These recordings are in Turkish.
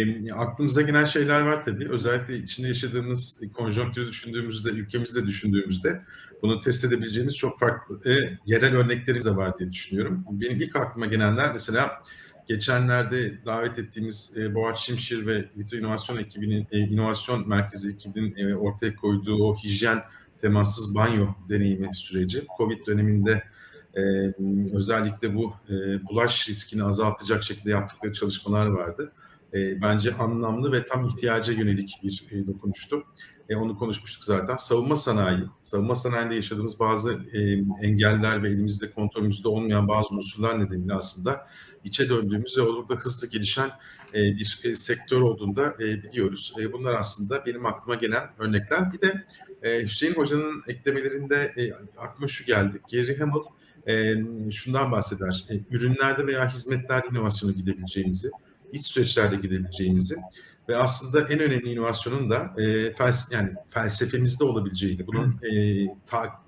Emm, aklımıza gelen şeyler var tabii. Özellikle içinde yaşadığımız konjonktürü düşündüğümüzde, ülkemizi de düşündüğümüzde bunu test edebileceğimiz çok farklı, eee, yerel örneklerimiz de var diye düşünüyorum. Benim ilk aklıma gelenler mesela geçenlerde davet ettiğimiz, eee, Boğaç Şimşir ve Vito İnovasyon ekibinin, eee, inovasyon merkezi ekibinin, eee, ortaya koyduğu o hijyen temassız banyo deneyimi süreci. Covid döneminde, emm, özellikle bu, eee, bulaş riskini azaltacak şekilde yaptıkları çalışmalar vardı. Eee, bence anlamlı ve tam ihtiyaca yönelik bir, eee, dokunuştu. Eee, onu konuşmuştuk zaten. Savunma sanayi, savunma sanayinde yaşadığımız bazı, eee, engeller ve elimizde kontrolümüzde olmayan bazı unsurlar nedeniyle aslında içe döndüğümüz ve oldukça hızlı gelişen, eee, bir, eee, sektör olduğunu da, eee, biliyoruz. Eee, bunlar aslında benim aklıma gelen örnekler. Bir de, eee, Hüseyin Hoca'nın eklemelerinde, eee, aklıma şu geldi. Gary Hamel, emm, şundan bahseder: Eee, ürünlerde veya hizmetlerde inovasyona gidebileceğimizi, iç süreçlerde gidebileceğimizi ve aslında en önemli inovasyonun da, eee, fels yani felsefemizde olabileceğini, bunun, eee, ta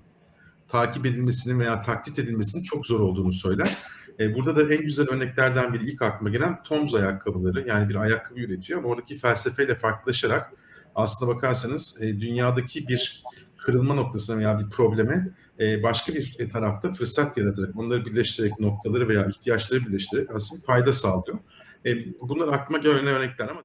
takip edilmesinin veya taklit edilmesinin çok zor olduğunu söyler. Eee, burada da en güzel örneklerden biri ilk aklıma gelen Toms ayakkabıları. Yani bir ayakkabı üretiyor ama oradaki felsefeyle farklılaşarak aslına bakarsanız, eee, dünyadaki bir kırılma noktasına veya bir probleme, eee, başka bir, tarafta fırsat yaratarak, onları birleştirerek, noktaları veya ihtiyaçları birleştirerek aslında fayda sağlıyor. Eee, bunlar aklıma gelen örnekler ama